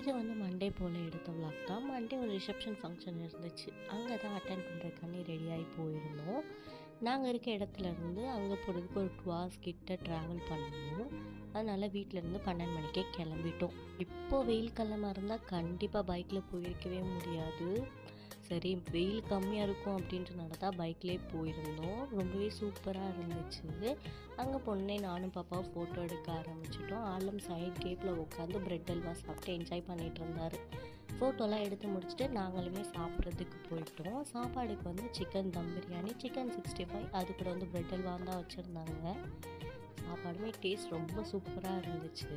இது வந்து மண்டே போல் எடுத்த விளாக் தான். மண்டே ஒரு ரிசப்ஷன் ஃபங்க்ஷன் இருந்துச்சு. அங்கே தான் அட்டன் பண்ணுறதுக்காண்டி ரெடியாகி போயிருந்தோம். நாங்கள் இருக்க இடத்துலருந்து அங்கே போகிறதுக்கு ஒரு டூ ஹவர்ஸ் கிட்ட ட்ராவல் பண்ணணும் அதனால் வீட்டிலேருந்து பன்னெண்டு மணிக்கே கிளம்பிட்டோம். இப்போ வெயில் காலமாக இருந்தால் கண்டிப்பாக பைக்கில் போயிருக்கவே முடியாது. சரி வெயில் கம்மியாக இருக்கும் அப்படின்றனால தான் பைக்லேயே போயிருந்தோம். ரொம்பவே சூப்பராக இருந்துச்சு அங்கே பொண்ணே நானும் பாப்பாவும் ஃபோட்டோ எடுக்க ஆரம்பிச்சிட்டோம். ஆலம் சைட் கேப்பில் உட்காந்து பிரெட் அல்வா சாப்பிட்டு என்ஜாய் பண்ணிகிட்டு இருந்தார். ஃபோட்டோலாம் எடுத்து முடிச்சுட்டு நாங்களுமே சாப்பிட்றதுக்கு போயிட்டோம். சாப்பாடுக்கு வந்து chicken dum biryani chicken sixty five அது கூட வந்து பிரெட் அல்வா தான் வச்சுருந்தாங்க. சாப்பாடுமே டேஸ்ட் ரொம்ப சூப்பராக இருந்துச்சு.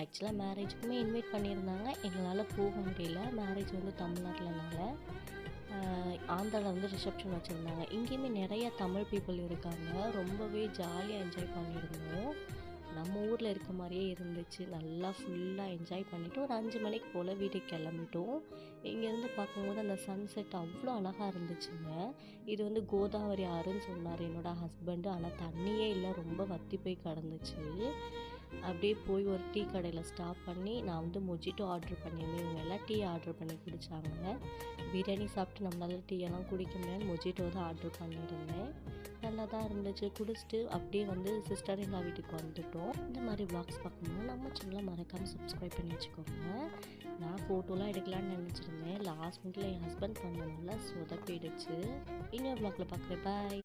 ஆக்சுவலாக மேரேஜுக்குமே இன்வைட் பண்ணியிருந்தாங்க. எங்களால் போக முடியல. மேரேஜ் வந்து தமிழ்நாட்டில்னால ஆந்திராவில் வந்து ரிசப்ஷன் வச்சுருந்தாங்க. இங்கேயுமே நிறைய தமிழ் பீப்புள் இருக்காங்க. ரொம்பவே ஜாலியாக என்ஜாய் பண்ணியிருந்தோம். நம்ம ஊரில் இருக்க மாதிரியே இருந்துச்சு. நல்லா ஃபுல்லாக என்ஜாய் பண்ணிவிட்டு ஒரு அஞ்சு மணிக்கு போல் வீட்டுக்கு கிளம்பிட்டோம். இங்கேருந்து பார்க்கும்போது அந்த சன்செட் அவ்வளோ அழகாக இருந்துச்சுங்க. இது வந்து கோதாவரி ஆறுன்னு சொன்னார் என்னோடய ஹஸ்பண்டு ஆனால் தண்ணியே இல்லை ரொம்ப வற்றி போய் கிடந்துச்சு. அப்படியே போய் ஒரு டீ கடையில் ஸ்டாப் பண்ணி நான் வந்து மொஜிட்டோ ஆர்டர் பண்ணியிருந்தேன். இவங்க எல்லாம் டீ ஆர்டர் பண்ணி குடித்தாங்க பிரியாணி சாப்பிட்டு நம்மளால டீ எல்லாம் குடிக்க முடியாது மொஜிட்டோ தான் ஆர்டர் பண்ணியிருந்தேன். நல்லா தான் இருந்துச்சு. குடிச்சிட்டு அப்படியே வந்து சிஸ்டர் எங்கள் வீட்டுக்கு வந்துட்டோம். இந்த மாதிரி vlogs பார்க்கணும்னா நம்ம சேனலை மறக்காமல் சப்ஸ்கிரைப் பண்ணி வச்சுக்கோங்க. நான் ஃபோட்டோலாம் எடுக்கலாம்னு நினச்சிருந்தேன். லாஸ்ட் மினிட்ல என் ஹஸ்பண்ட் பண்ணனால சொதப்பிடுச்சு. இன்னொரு பிளாக்ல பார்க்குறேன். பாய்